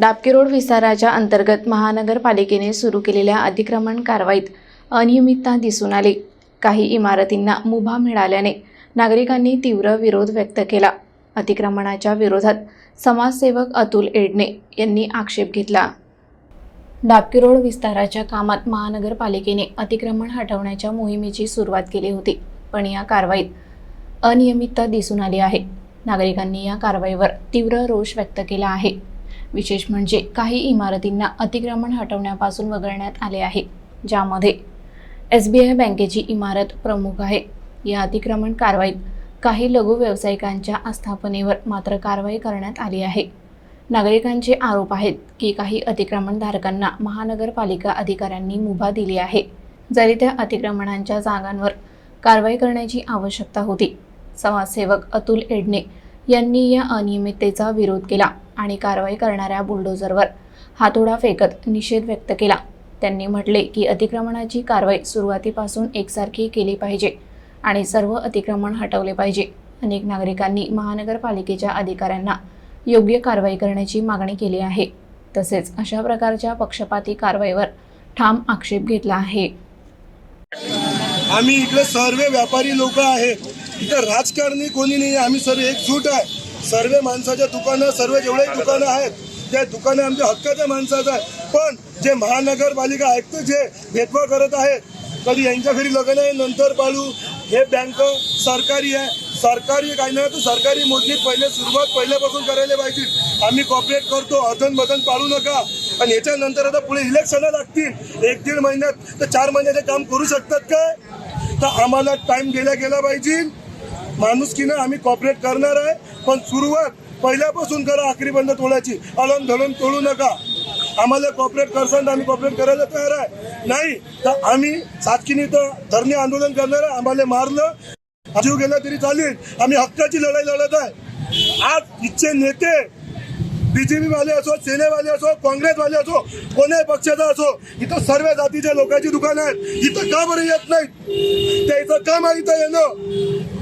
Dabki road विस्ताराच्या अंतर्गत महानगरपालिकेने सुरू केलेल्या अतिक्रमण कारवाईत अनियमितता दिसून आली. काही इमारतींना मुभा मिळाल्याने नागरिकांनी तीव्र विरोध व्यक्त केला. अतिक्रमणाच्या विरोधात समाजसेवक अतुल एडणे यांनी आक्षेप घेतला. डाबकी रोड विस्ताराच्या कामात महानगरपालिकेने अतिक्रमण हटवण्याच्या मोहिमेची सुरुवात केली होती पण या कारवाईत अनियमितता दिसून आली आहे. नागरिकांनी या कारवाईवर तीव्र रोष व्यक्त केला आहे. विशेष म्हणजे काही इमारतींना अतिक्रमण हटवण्यापासून वगळण्यात आले आहे ज्यामध्ये एस बी आय बँकेची इमारत प्रमुख आहे. या अतिक्रमण कारवाईत काही लघु व्यावसायिकांच्या आस्थापनेवर मात्र कारवाई करण्यात आली आहे. नागरिकांचे आरोप आहेत की काही अतिक्रमणधारकांना महानगरपालिका अधिकाऱ्यांनी मुभा दिली आहे जरी त्या अतिक्रमणांच्या जागांवर कारवाई करण्याची आवश्यकता होती. समाजसेवक अतुल एडणे यांनी या अनियमिततेचा विरोध केला. आणि कारवाई करणाऱ्या बुलडोझरवर हातोडा फेकत निषेध व्यक्त केला. त्यांनी म्हटले की अतिक्रमणाची कारवाई सुरुवातीपासून एकसारखी केली पाहिजे आणि सर्व अतिक्रमण हटवले पाहिजे. अनेक नागरिकांनी महानगरपालिकेच्या अधिकाऱ्यांना योग्य कारवाई करण्याची मागणी केली आहे. तसेच अशा प्रकारच्या पक्षपाती कारवाईवर ठाम आक्षेप घेतला आहे. आम्ही इकडे सर्व व्यापारी लोक आहेत इथं राजकारणी कोणी नाही आम्ही सर्व एकजूट आहे. सर्व माणसाच्या दुकानं सर्व जेवढे दुकानं आहेत त्या दुकानं आमच्या हक्काच्या माणसाचं आहे. पण जे महानगरपालिका आयुक्त जे भेदभाव करत आहेत कधी यांच्या घरी लग्न आहे नंतर पाळू हे बँक सरकारी आहे. सरकारी काही नाही तर सरकारी मोजणी पहिले सुरुवात पहिल्यापासून करायला पाहिजे. आम्ही कॉपरेट करतो अधन मधन पाळू नका. आणि याच्यानंतर आता पुढे इलेक्शन लागतील. एक दीड महिन्यात तर चार महिन्याचे काम करू शकतात काय? तर आम्हाला टाईम गेला गेला पाहिजे. माणुसकीनं आम्ही कॉपरेट करणार आहे पण सुरुवात पहिल्यापासून करा आखरीपर्यंत तोडायची. अलम धडम तोडू नका. आम्हाला कॉपरेट करसान तर आम्ही कॉपरेट करायला तयार आहे. नाही तर आम्ही सातकीने तर धरणे आंदोलन करणार आहे. आम्हाला मारलं. जीव गेला तरी चालेल. आम्ही हक्काची लढाई लढत आहे. आज इच्छे नेते बीजेपी वाले असो सेनेवाले असो काँग्रेसवाले असो कोणत्याही पक्षाचा असो इथं सर्व जातीच्या लोकांची दुकानं आहेत. इथं का बरं येत नाहीत? त्या इथं का माहीत येणं?